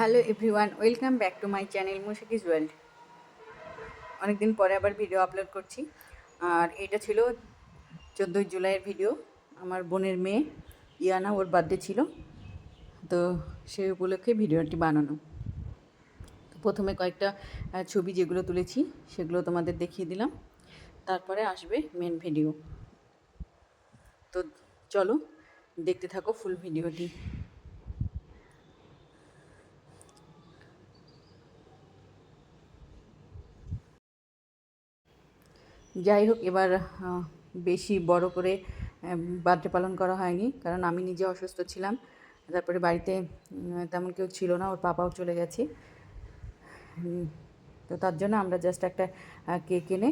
Hello everyone, welcome back to my channel Mushakiz world. অনেকদিন পরে আবার ভিডিও আপলোড করছি। আর এটা ছিল চোদ্দোই জুলাইয়ের ভিডিও। আমার বোনের মেয়ে ইয়ানা, ওর বার্থডে ছিল। তো সেই উপলক্ষে ভিডিওটি বানানো। প্রথমে কয়েকটা ছবি যেগুলো তুলেছি, সেগুলো তোমাদের দেখিয়ে দিলাম। তারপরে আসবে মেন ভিডিও তো চলো দেখতে থাকো ফুল ভিডিওটি যাই হোক, এবার বেশি বড় করে বার্থডে পালন করা হয়নি। কারণ আমি নিজে অসুস্থ ছিলাম। তারপরে বাড়িতে তেমন কেউ ছিল না, ওর পাপাও চলে গেছে। তো তার জন্য আমরা জাস্ট একটা কেক এনে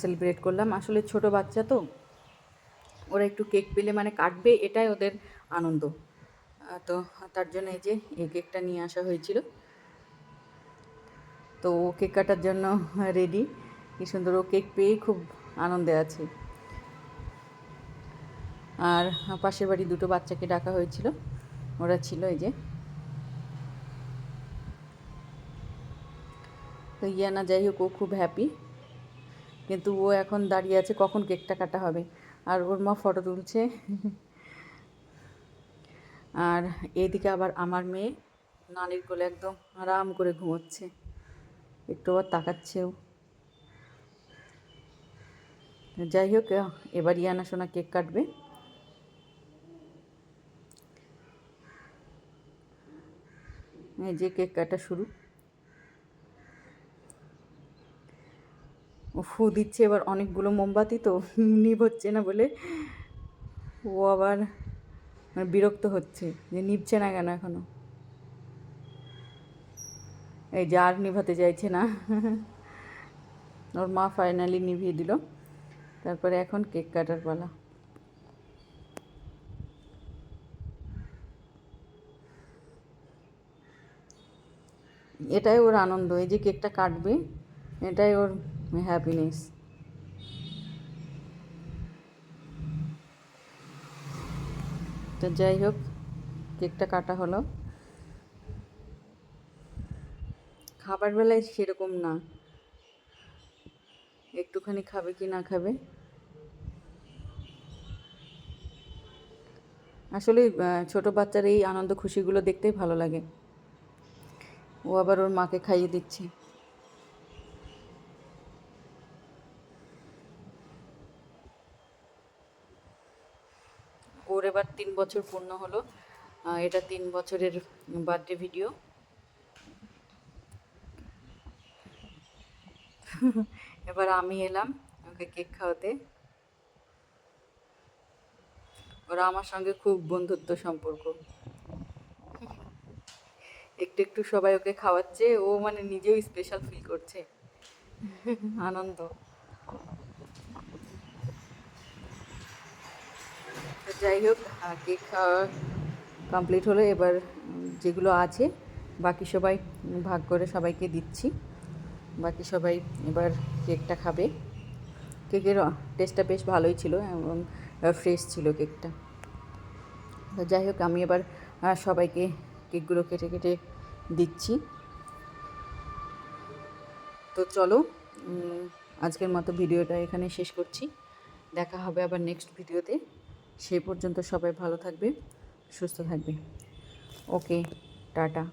সেলিব্রেট করলাম। আসলে ছোট বাচ্চা তো, ওরা একটু কেক পেলে মানে কাটবে, এটাই ওদের আনন্দ। তো তার জন্য এই যে, এই কেকটা নিয়ে আসা হয়েছিল। তো ও কেক কাটার জন্য রেডি কি সুন্দর ও কেক পেয়েই খুব আনন্দে আছে। আর পাশের বাড়ি দুটো বাচ্চাকে ডাকা হয়েছিল। ওরা ছিল এই যে। তো ইয়ানা যাই হোক, ও খুব হ্যাপি কিন্তু ও এখন দাঁড়িয়ে আছে কখন কেকটা কাটা হবে। আর ওর মা ফটো তুলছে। আর এইদিকে আবার আমার মেয়ে নানির কোলে একদম আরাম করে ঘুমোচ্ছে। একটু আবার তাকাচ্ছেও। যাই হোক এবার ইয়ানা সোনা কেক কাটবে। এই যে কেক কাটা শুরু। ফু দিচ্ছে এবার অনেকগুলো মোমবাতি তো, নিভ হচ্ছে না বলে। ও আবার মানে বিরক্ত হচ্ছে যে নিভছে না কেন এখনও? এই যে আর নিভাতে চাইছে না। ওর মা ফাইনালি নিভিয়ে দিল। তারপরে এখন কেক কাটার পালা। এটাই ওর আনন্দ, এই যে কেকটা কাটবে, এটাই ওর হ্যাপিনেস তো যাই হোক, কেকটা কাটা হলো। খাবার বেলায় সেরকম না। একটুখানি খাবে কি না খাবে? আসলে ছোট বাচ্চার এই আনন্দ খুশিগুলো দেখতেই ভালো লাগে। ও আবার ওর মাকে খাইয়ে দিচ্ছে। ওর এবার তিন বছর পূর্ণ হলো। এটা তিন বছরের বার্থডে ভিডিও। এবার আমি এলাম ওকে কেক খাওয়াতে। ওরা আমার সঙ্গে খুব বন্ধুত্ব সম্পর্ক। একটু একটু সবাই ওকে খাওয়াচ্ছে, ও মানে নিজেও স্পেশাল ফিল করছে। আনন্দ। যাই হোক কেক খাওয়া কমপ্লিট হলো। এবার যেগুলো আছে, বাকি সবাই ভাগ করে সবাইকে দিচ্ছি। বাকি সবাই এবার কেকটা খাবে। কেকের টেস্টটা বেশ ভালোই ছিল এবং ফ্রেশ ছিল কেকটা। তো যাই হোক, আমি এবার সবাইকে কেকগুলো কেটে কেটে দিচ্ছি। তো চলো আজকের মতো ভিডিওটা এখানে শেষ করছি। দেখা হবে আবার নেক্সট ভিডিওতে। সেই পর্যন্ত সবাই ভালো থাকবে, সুস্থ থাকবে। Okay, tata.